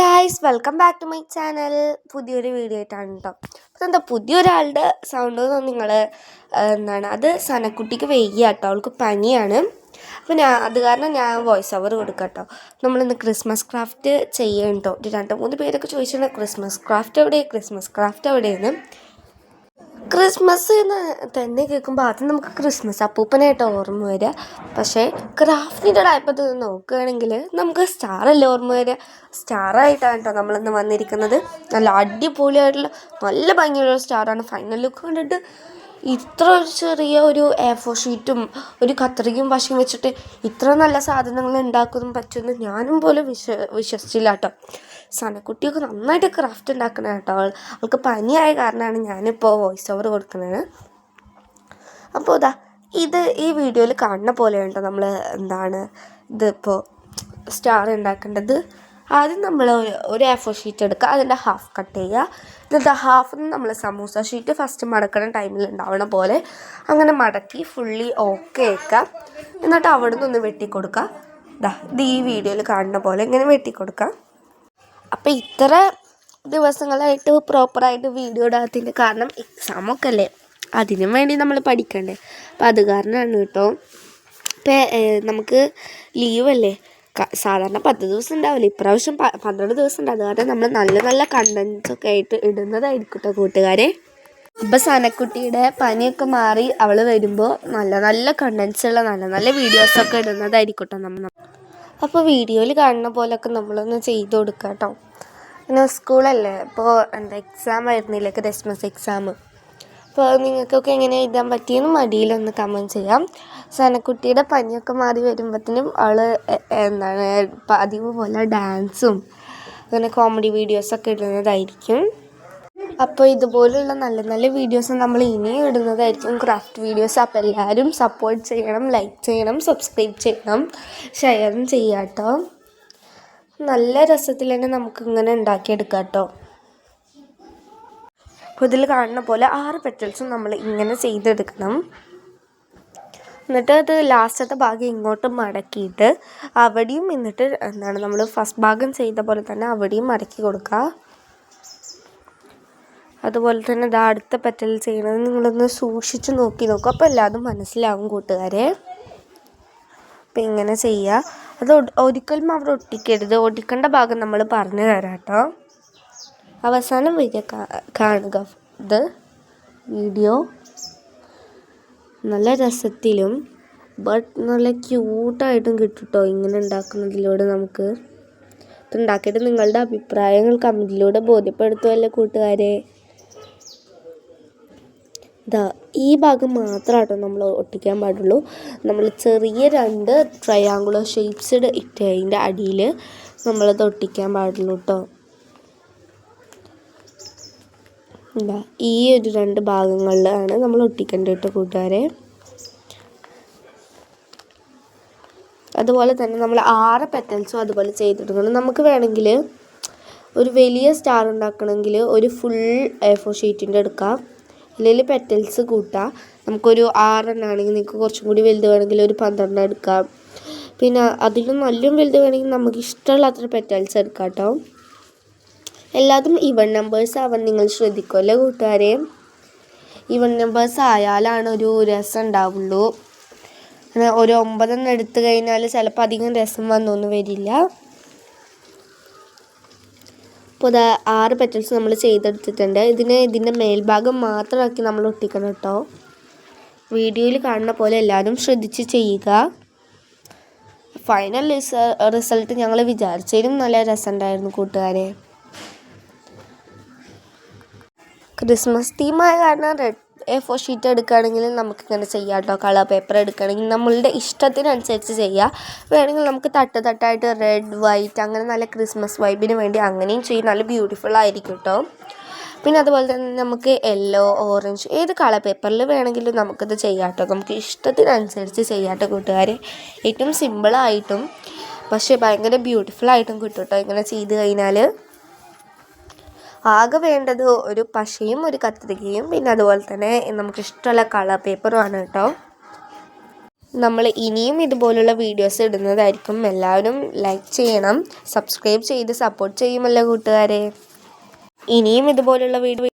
Guys welcome back to my channel പുതിയൊരു video ആയിട്ടാണ് കേട്ടോ അപ്പോൾ എന്താ പുതിയൊരാളുടെ സൗണ്ട് നിങ്ങൾ എന്താണ് അത് സനക്കുട്ടിക്ക് വൈകിയ കേട്ടോ അവൾക്ക് പനിയാണ്. അപ്പോൾ ഞാൻ അത് കാരണം ഞാൻ വോയിസ് ഓവർ കൊടുക്കാം കേട്ടോ നമ്മളിന്ന് ക്രിസ്മസ് ക്രാഫ്റ്റ് ചെയ്യണം കേട്ടോ രണ്ട് മൂന്ന് പേരൊക്കെ ചോദിച്ചിട്ടുണ്ട് ക്രിസ്മസ് ക്രാഫ്റ്റ് എവിടെ ക്രിസ്മസ് ക്രാഫ്റ്റ് എവിടെയെന്ന്. ക്രിസ്മസ് എന്ന് തന്നെ കേൾക്കുമ്പോൾ ആദ്യം നമുക്ക് ക്രിസ്മസ് അപ്പൂപ്പനായിട്ട് ഓർമ്മ വരിക പക്ഷേ ക്രാഫ്റ്റിന്റെ ടൈപ്പത്ത് നോക്കുകയാണെങ്കിൽ നമുക്ക് സ്റ്റാറല്ലേ ഓർമ്മ വരിക സ്റ്റാറായിട്ടാണ് കേട്ടോ നമ്മളിന്ന് വന്നിരിക്കുന്നത്. നല്ല അടിപൊളിയായിട്ടുള്ള നല്ല ഭംഗിയുള്ള സ്റ്റാറാണ്. ഫൈനൽ ലുക്ക് കണ്ടിട്ട് ഇത്ര ഒരു ചെറിയ ഒരു എ ഫോർ ഷീറ്റും ഒരു കത്രികയും വശം വെച്ചിട്ട് ഇത്ര നല്ല സാധനങ്ങൾ ഉണ്ടാക്കാൻ പറ്റുമെന്ന് ഞാനും പോലും വിശ്വ വിശ്വസിച്ചില്ല കേട്ടോ സനക്കുട്ടിയൊക്കെ നന്നായിട്ട് ക്രാഫ്റ്റ് ഉണ്ടാക്കണ കേട്ടോ അവൾ അവൾക്ക് പനിയായ കാരണമാണ് ഞാനിപ്പോൾ വോയിസ് ഓവർ കൊടുക്കുന്നത്. അപ്പോൾ ഇതാ ഇത് ഈ വീഡിയോയിൽ കാണുന്ന പോലെയാണ് കേട്ടോ നമ്മൾ എന്താണ് ഇതിപ്പോൾ സ്റ്റാർ ഉണ്ടാക്കേണ്ടത്. ആദ്യം നമ്മൾ ഒരു എ ഫോർ ഷീറ്റ് എടുക്കുക അതിന്റെ ഹാഫ് കട്ട് ചെയ്യുക. എന്നിട്ട് ഹാഫ് നമ്മൾ സമൂസ ഷീറ്റ് ഫസ്റ്റ് മടക്കണ ടൈമിൽ ഉണ്ടാവണ പോലെ അങ്ങനെ മടക്കി ഫുള്ളി ഓക്കെ ആക്കുക. എന്നിട്ട് അവിടെ നിന്ന് വെട്ടിക്കൊടുക്കുക ഇതാ ഇത് ഈ വീഡിയോയിൽ കാണുന്ന പോലെ ഇങ്ങനെ വെട്ടിക്കൊടുക്കുക അപ്പോൾ ഇത്ര ദിവസങ്ങളായിട്ട് പ്രോപ്പറായിട്ട് വീഡിയോ ഇടാത്തതിന്റെ കാരണം എക്സാമൊക്കെ അല്ലേ? അതിനും വേണ്ടി നമ്മൾ പഠിക്കണ്ടേ? അപ്പം അത് കാരണമാണ് കേട്ടോ ഇപ്പം നമുക്ക് ലീവല്ലേ സാധാരണ പത്ത് ദിവസം ഉണ്ടാവില്ല. ഇപ്രാവശ്യം പന്ത്രണ്ട് ദിവസം ഉണ്ട് അതുകൊണ്ട് നമ്മൾ നല്ല നല്ല കണ്ടൻസ് ഒക്കെ ആയിട്ട് ഇടുന്നതായിരിക്കും കേട്ടോ കൂട്ടുകാരെ. അപ്പം സനക്കുട്ടിയുടെ പനിയൊക്കെ മാറി അവൾ വരുമ്പോൾ നല്ല നല്ല കണ്ടൻസ് ഉള്ള നല്ല നല്ല വീഡിയോസൊക്കെ ഇടുന്നതായിരിക്കും കേട്ടോ നമ്മൾ അപ്പോൾ വീഡിയോയിൽ കാണുന്ന പോലൊക്കെ നമ്മളൊന്ന് ചെയ്ത് കൊടുക്കുക കേട്ടോ പിന്നെ സ്കൂളല്ലേ? ഇപ്പോൾ എന്താ എക്സാം ആയിരുന്നില്ലേ ക്രിസ്മസ് എക്സാം അപ്പോൾ നിങ്ങൾക്കൊക്കെ എങ്ങനെ എഴുതാൻ പറ്റിയെന്ന് മടിയിലൊന്ന് കമന്റ് ചെയ്യാം. സനക്കുട്ടിയുടെ പനിയൊക്കെ മാറി വരുമ്പോഴത്തേനും അവൾ എന്താണ് പതിവ് പോലെ ഡാൻസും അങ്ങനെ കോമഡി വീഡിയോസൊക്കെ ഇടുന്നതായിരിക്കും. അപ്പോൾ ഇതുപോലുള്ള നല്ല നല്ല വീഡിയോസ് നമ്മൾ ഇനിയും ഇടുന്നതായിരിക്കും. ക്രാഫ്റ്റ് വീഡിയോസ് അപ്പോൾ എല്ലാവരും സപ്പോർട്ട് ചെയ്യണം ലൈക്ക് ചെയ്യണം സബ്സ്ക്രൈബ് ചെയ്യണം ഷെയറും ചെയ്യാം കേട്ടോ നല്ല രസത്തിൽ തന്നെ നമുക്ക് ഇങ്ങനെ ഉണ്ടാക്കിയെടുക്കാം കേട്ടോ അപ്പോൾ ഇതിൽ കാണുന്ന പോലെ ആറ് പെറ്റൽസും നമ്മൾ ഇങ്ങനെ ചെയ്തെടുക്കണം. എന്നിട്ട് അത് ലാസ്റ്റത്തെ ഭാഗം ഇങ്ങോട്ട് മടക്കിയിട്ട് അവിടെയും എന്നിട്ട് എന്താണ് നമ്മൾ ഫസ്റ്റ് ഭാഗം ചെയ്ത പോലെ തന്നെ അവിടെയും മടക്കി കൊടുക്കുക അതുപോലെ തന്നെ ഇതാ അടുത്ത പെറ്റൽ ചെയ്യണത് നിങ്ങളൊന്ന് സൂക്ഷിച്ച് നോക്കി നോക്കുക അപ്പോൾ എല്ലാതും മനസ്സിലാവും കൂട്ടുകാരെ. അപ്പം ഇങ്ങനെ ചെയ്യുക അത് ഒരിക്കലും അവിടെ ഒട്ടിക്കരുത്. ഒട്ടിക്കേണ്ട ഭാഗം നമ്മൾ പറഞ്ഞു തരാം കേട്ടോ അവസാനം വരിക കാണുക ഇത് വീഡിയോ നല്ല രസത്തിലും ബട്ട് നല്ല ക്യൂട്ടായിട്ടും കിട്ടും കേട്ടോ ഇങ്ങനെ ഉണ്ടാക്കുന്നതിലൂടെ നമുക്ക്. ഇത് ഉണ്ടാക്കിയിട്ട് നിങ്ങളുടെ അഭിപ്രായങ്ങൾ കമന്റിലൂടെ ബോധ്യപ്പെടുത്തുമല്ലോ കൂട്ടുകാരെ? ഇതാ ഈ ഭാഗം മാത്രമാട്ടോ നമ്മൾ ഒട്ടിക്കാൻ പാടുള്ളൂ. നമ്മൾ ചെറിയ രണ്ട് ട്രയാങ്കുലർ ഷേപ്സ് ഇട്ട് അതിന്റെ അടിയിൽ നമ്മളത് ഒട്ടിക്കാൻ പാടുള്ളൂ കേട്ടോ എന്താ ഈ ഒരു രണ്ട് ഭാഗങ്ങളിലാണ് നമ്മൾ ഒട്ടിക്കേണ്ടത് കേട്ടോ കൂട്ടുകാരെ. അതുപോലെ തന്നെ നമ്മൾ ആറ് പെറ്റൽസും അതുപോലെ ചെയ്തെടുക്കണം നമുക്ക് വേണമെങ്കിൽ ഒരു വലിയ സ്റ്റാർ ഉണ്ടാക്കണമെങ്കിൽ ഒരു ഫുൾ എ ഫോർ ഷീറ്റിന്റെ എടുക്കാം. അല്ലെങ്കിൽ പെറ്റൽസ് കൂട്ടാം. നമുക്കൊരു ആറെണ്ണാണെങ്കിൽ നിങ്ങൾക്ക് കുറച്ചും കൂടി വലുത് വേണമെങ്കിൽ ഒരു പന്ത്രണ്ട് എടുക്കാം. പിന്നെ അതിലും നല്ലും വലുത് വേണമെങ്കിൽ നമുക്ക് ഇഷ്ടമുള്ള അത്ര പെറ്റൽസ് എടുക്കാം കേട്ടോ എല്ലാതും ഇവൺ നമ്പേഴ്സ് ആവാൻ നിങ്ങൾ ശ്രദ്ധിക്കുമല്ലോ കൂട്ടുകാരെ? ഇവൺ നമ്പേഴ്സ് ആയാലാണ് ഒരു രസം ഉണ്ടാവുള്ളൂ. ഒരു ഒമ്പതെണ്ണം എടുത്തു കഴിഞ്ഞാൽ ചിലപ്പോൾ അധികം രസം വന്നൊന്നും വരില്ല. അപ്പോൾ ഇതാ ആറ് പെറ്റൽസ് നമ്മൾ ചെയ്തെടുത്തിട്ടുണ്ട്. ഇതിന് ഇതിന്റെ മേൽഭാഗം മാത്രമാക്കി നമ്മൾ ഒട്ടിക്കണം കേട്ടോ. വീഡിയോയിൽ കാണുന്ന പോലെ എല്ലാവരും ശ്രദ്ധിച്ച് ചെയ്യുക. ഫൈനൽ റിസൾട്ട് ഞങ്ങൾ വിചാരിച്ചതിലും നല്ല രസമുണ്ടായിരുന്നു കൂട്ടുകാരെ. ക്രിസ്മസ് തീമായ കാരണം റെഡ് എ ഫോർ ഷീറ്റ് എടുക്കുകയാണെങ്കിൽ നമുക്ക് ഇങ്ങനെ ചെയ്യാം കേട്ടോ കളർ പേപ്പർ എടുക്കുകയാണെങ്കിൽ നമ്മളുടെ ഇഷ്ടത്തിനനുസരിച്ച് ചെയ്യാം. വേണമെങ്കിൽ നമുക്ക് തട്ട് തട്ടായിട്ട് റെഡ് വൈറ്റ് അങ്ങനെ നല്ല ക്രിസ്മസ് വൈബിന് വേണ്ടി അങ്ങനെയും ചെയ്യും. നല്ല ബ്യൂട്ടിഫുൾ ആയിരിക്കും കേട്ടോ പിന്നെ അതുപോലെ തന്നെ നമുക്ക് യെല്ലോ ഓറഞ്ച് ഏത് കളർ പേപ്പറിൽ വേണമെങ്കിലും നമുക്കിത് ചെയ്യാം കേട്ടോ നമുക്ക് ഇഷ്ടത്തിനനുസരിച്ച് ചെയ്യാം കേട്ടോ കൂട്ടുകാരെ. ഏറ്റവും സിമ്പിളായിട്ടും പക്ഷേ ഭയങ്കര ബ്യൂട്ടിഫുൾ ആയിട്ടും കിട്ടും കേട്ടോ ഇങ്ങനെ ചെയ്ത് കഴിഞ്ഞാൽ ആകെ വേണ്ടത് ഒരു പശയും ഒരു കത്രികയും പിന്നെ അതുപോലെ തന്നെ നമുക്ക് ഇഷ്ടമുള്ള കളർ പേപ്പറുമാണ് കേട്ടോ. നമ്മൾ ഇനിയും ഇതുപോലുള്ള വീഡിയോസ് ഇടുന്നതായിരിക്കും. എല്ലാവരും ലൈക്ക് ചെയ്യണം. സബ്സ്ക്രൈബ് ചെയ്ത് സപ്പോർട്ട് ചെയ്യുമല്ലോ കൂട്ടുകാരെ. ഇനിയും ഇതുപോലുള്ള വീഡിയോ